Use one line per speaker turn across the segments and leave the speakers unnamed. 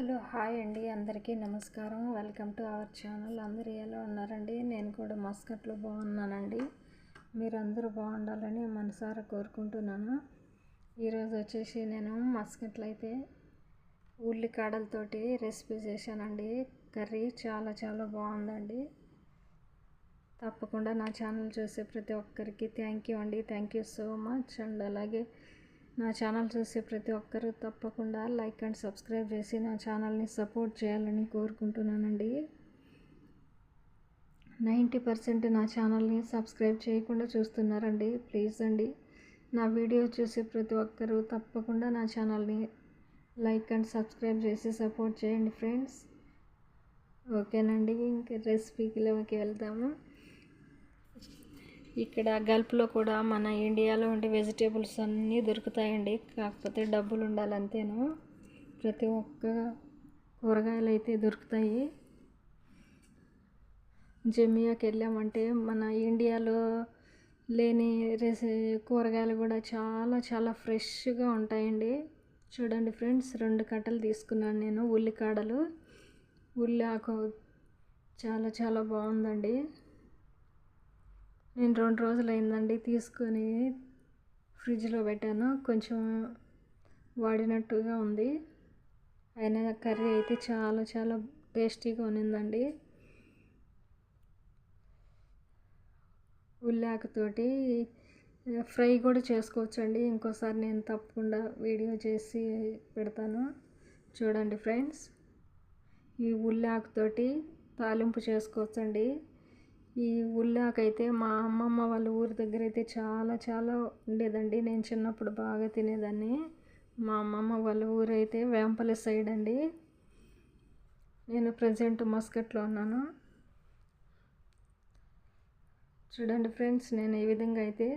Hello hi అండి. అందరికీ నమస్కారం. Welcome to our channel. అందరూ ఎలా ఉన్నారండి? నేను కూడా మస్కట్లో బాగున్నానండి. మీరందరూ బాగుండాలని మనసారా కోరుకుంటున్నాను. ఈరోజు వచ్చేసి నేను మస్కట్లో అయితే ఉల్లికాడలతోటి రెసిపీ చేశానండి. కర్రీ చాలా చాలా బాగుందండి. తప్పకుండా నా ఛానల్ చూసే ప్రతి ఒక్కరికి థ్యాంక్ యూ అండి. Thank you so much. And అలాగే నా ఛానల్ చూసే ప్రతి ఒక్కరూ తప్పకుండా లైక్ అండ్ సబ్స్క్రైబ్ చేసి నా ఛానల్ని సపోర్ట్ చేయాలని కోరుకుంటున్నానండి. నైంటీ పర్సెంట్ నా ఛానల్ని సబ్స్క్రైబ్ చేయకుండా చూస్తున్నారండి. ప్లీజ్ అండి నా వీడియో చూసే ప్రతి ఒక్కరూ తప్పకుండా నా ఛానల్ని లైక్ అండ్ సబ్స్క్రైబ్ చేసి సపోర్ట్ చేయండి ఫ్రెండ్స్. ఓకేనండి ఇంక రెసిపీకి వెళ్తాము ఇక్కడ గల్ఫ్లో కూడా మన ఇండియాలో ఉండే వెజిటేబుల్స్ అన్నీ దొరుకుతాయండి. కాకపోతే డబ్బులు ఉండాలి అంతేను ప్రతి ఒక్క కూరగాయలు అయితే దొరుకుతాయి. జమియాకి వెళ్ళామంటే మన ఇండియాలో లేని రెసి కూరగాయలు కూడా చాలా చాలా ఫ్రెష్గా ఉంటాయండి. చూడండి ఫ్రెండ్స్ రెండు కట్టలు తీసుకున్నాను నేను ఉల్లికాడలు. ఉల్లి ఆకు చాలా చాలా బాగుందండి. నేను రెండు రోజులు అయిందండి తీసుకొని ఫ్రిడ్జ్లో పెట్టాను. కొంచెం వాడినట్టుగా ఉంది. అయినా కర్రీ అయితే చాలా చాలా టేస్టీగా ఉన్నిందండి. ఉల్లాకతోటి ఫ్రై కూడా చేసుకోవచ్చండి. ఇంకోసారి నేను తప్పకుండా వీడియో చేసి పెడతాను. చూడండి ఫ్రెండ్స్ ఈ ఉల్లాకుతోటి తాలింపు చేసుకోవచ్చండి. ఈ ఉల్లాకైతే మా అమ్మమ్మ వాళ్ళ ఊరి దగ్గర అయితే చాలా చాలా ఉండేదండి. నేను చిన్నప్పుడు బాగా తినేదాన్ని. మా అమ్మమ్మ వాళ్ళ ఊరు అయితే వేంపల్లి సైడ్ అండి. నేను ప్రజెంట్ మస్కట్లో ఉన్నాను. చూడండి ఫ్రెండ్స్ నేను ఈ విధంగా అయితే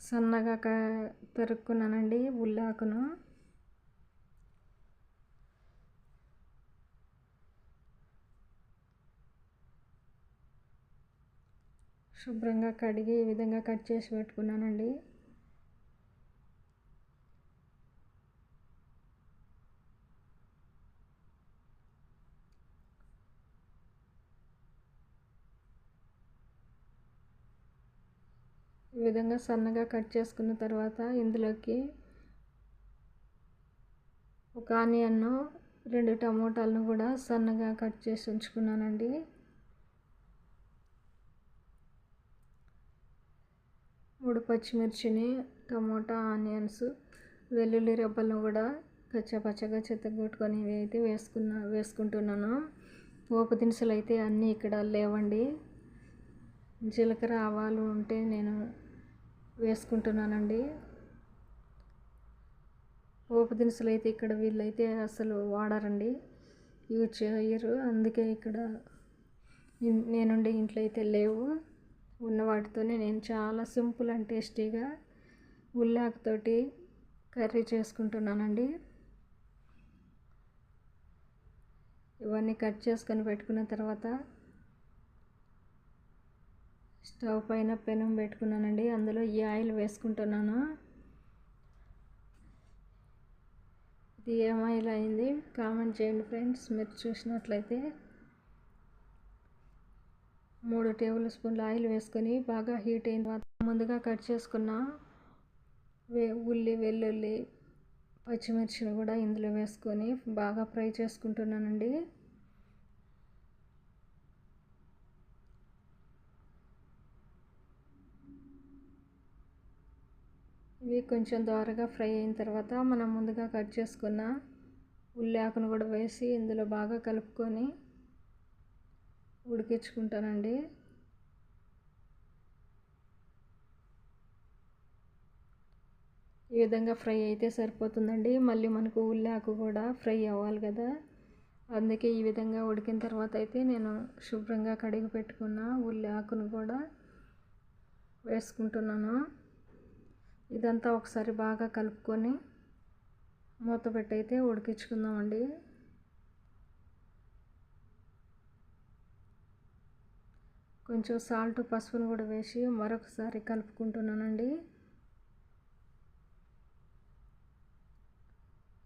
సన్నగా క తరుక్కున్నానండి ఉల్లాకును శుభ్రంగా కడిగి ఈ విధంగా కట్ చేసి పెట్టుకున్నానండి. ఈ విధంగా సన్నగా కట్ చేసుకున్న తర్వాత ఇందులోకి ఒక ఆనియన్ను రెండు టమోటాలను కూడా సన్నగా కట్ చేసి ఉంచుకున్నానండి. మూడు పచ్చిమిర్చిని టమోటా ఆనియన్స్ వెల్లుల్లి రెబ్బలను కూడా కచ్చపచ్చగా చెత్తగొట్టుకొని ఇవి అయితే వేసుకున్న వేసుకుంటున్నాను. పోపు దినుసులు అయితే అన్నీ ఇక్కడ లేవండి. జీలకర్ర ఆవాలు ఉంటే నేను వేసుకుంటున్నానండి. పోపు దినుసులు అయితే ఇక్కడ వీళ్ళైతే అసలు వాడరండి. యూజ్ చేయరు. అందుకే ఇక్కడ నేనుండే ఇంట్లో అయితే లేవు. ఉన్న వాటితోనే నేను చాలా సింపుల్ అండ్ టేస్టీగా ఉల్లాకుతోటి కర్రీ చేసుకుంటున్నానండి. ఇవన్నీ కట్ చేసుకొని పెట్టుకున్న తర్వాత స్టవ్ పైన పెనం పెట్టుకున్నానండి. అందులో ఈ ఆయిల్ వేసుకుంటున్నాను. ఇది ఏం ఆయిల్ అయింది? కామెంట్ చేయండి ఫ్రెండ్స్. మీరు చూసినట్లయితే మూడు టేబుల్ స్పూన్ల ఆయిల్ వేసుకొని బాగా హీట్ అయిన తర్వాత ముందుగా కట్ చేసుకున్న వే ఉల్లి వెల్లుల్లి పచ్చిమిర్చిని కూడా ఇందులో వేసుకొని బాగా ఫ్రై చేసుకుంటున్నానండి. ఇవి కొంచెం దోరగా ఫ్రై అయిన తర్వాత మనం ముందుగా కట్ చేసుకున్న ఉల్లి ఆకును కూడా వేసి ఇందులో బాగా కలుపుకొని ఉడికించుకుంటానండి. ఈ విధంగా ఫ్రై అయితే సరిపోతుందండి. మళ్ళీ మనకు ఉల్లాకు కూడా ఫ్రై అవ్వాలి కదా. అందుకే ఈ విధంగా ఉడికిన తర్వాత అయితే నేను శుభ్రంగా కడిగి పెట్టుకున్న ఉల్లి ఆకును కూడా వేసుకుంటున్నాను. ఇదంతా ఒకసారి బాగా కలుపుకొని మూత పెట్టయితే ఉడికించుకుందామండి. కొంచెం సాల్ట్ పసుపును కూడా వేసి మరొకసారి కలుపుకుంటున్నానండి.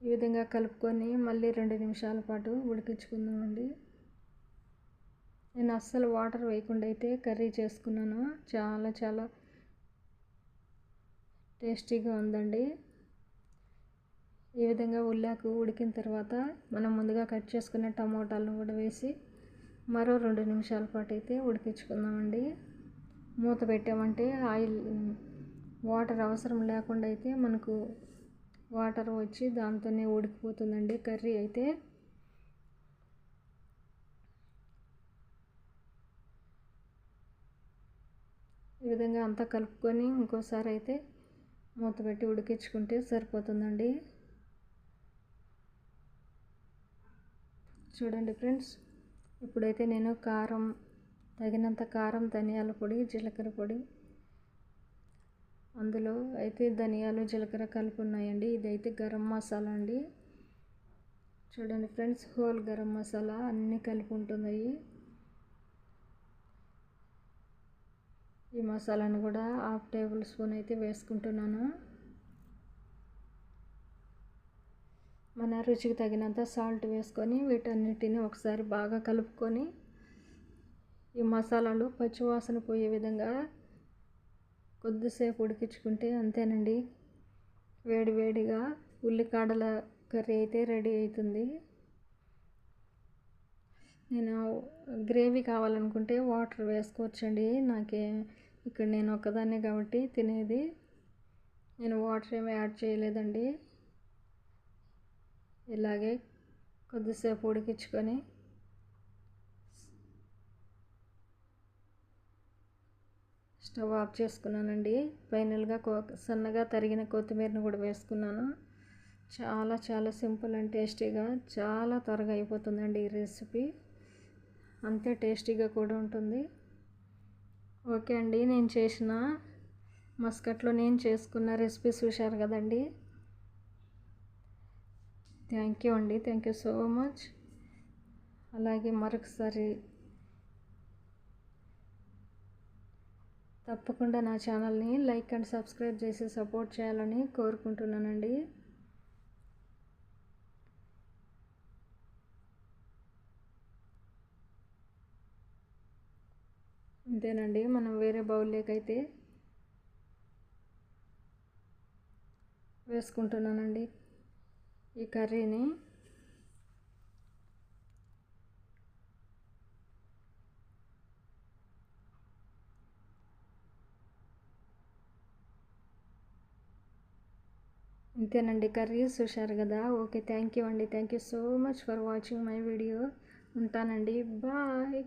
ఈ విధంగా కలుపుకొని మళ్ళీ రెండు నిమిషాల పాటు ఉడికించుకుందామండి. నేను అస్సలు వాటర్ వేయకుండా అయితే కర్రీ చేసుకున్నాను. చాలా చాలా టేస్టీగా ఉందండి. ఈ విధంగా ఉల్లాకు ఉడికిన తర్వాత మనం ముందుగా కట్ చేసుకున్న టమోటాలను కూడా వేసి మరో రెండు నిమిషాల పాటు అయితే ఉడికించుకుందామండి. మూత పెట్టామంటే ఆయిల్ వాటర్ అవసరం లేకుండా అయితే మనకు వాటర్ వచ్చి దాంతోనే ఉడికిపోతుందండి కర్రీ అయితే. ఈ విధంగా అంతా కలుపుకొని ఇంకోసారి అయితే మూత పెట్టి ఉడికించుకుంటే సరిపోతుందండి. చూడండి ఫ్రెండ్స్. ఇప్పుడైతే నేను కారం తగినంత కారం ధనియాల పొడి జీలకర్ర పొడి. అందులో అయితే ధనియాలు జీలకర్ర కలిపి ఉన్నాయండి ఇదైతే గరం మసాలా అండి. చూడండి ఫ్రెండ్స్ హోల్ గరం మసాలా అన్నీ కలిపి ఉంటున్నాయి ఈ మసాలాను కూడా హాఫ్ టేబుల్ స్పూన్ అయితే వేసుకుంటున్నాను. మన రుచికి తగినంత సాల్ట్ వేసుకొని వీటన్నిటిని ఒకసారి బాగా కలుపుకొని ఈ మసాలాలు పచ్చివాసన పోయే విధంగా కొద్దిసేపు ఉడికించుకుంటే అంతేనండి. వేడివేడిగా ఉల్లికాడల కర్రీ అయితే రెడీ అవుతుంది. నేను గ్రేవీ కావాలనుకుంటే వాటర్ వేసుకోవచ్చండి. నాకే ఇక్కడ నేను ఒక్కదాన్నే కాబట్టి తినేది. నేను వాటర్ ఏమీ యాడ్ చేయలేదండి. ఇలాగే కొద్దిసేపు ఉడికించుకొని స్టవ్ ఆఫ్ చేసుకున్నానండి. ఫైనల్గా కో సన్నగా తరిగిన కొత్తిమీరను కూడా వేసుకున్నాను. చాలా చాలా సింపుల్ అండ్ టేస్టీగా చాలా త్వరగా అయిపోతుందండి ఈ రెసిపీ. అంతే టేస్టీగా కూడా ఉంటుంది. ఓకే అండి నేను చేసిన మస్కట్లో నేను చేసుకున్న రెసిపీస్ చూశారు కదండి. థ్యాంక్ యూ అండి థ్యాంక్ యూ సో మచ్ అలాగే మరొకసారి తప్పకుండా నా ఛానల్ని లైక్ అండ్ సబ్స్క్రైబ్ చేసి సపోర్ట్ చేయాలని కోరుకుంటున్నానండి. అంతేనండి మనం వేరే బౌల్లోకైతే వేసుకుంటున్నానండి. ఈ కర్రీని ఇంతేనండి కర్రీ చూశారు కదా? ఓకే థ్యాంక్ యూ అండి. Thank you so much for watching my video ఉంటానండి. బాయ్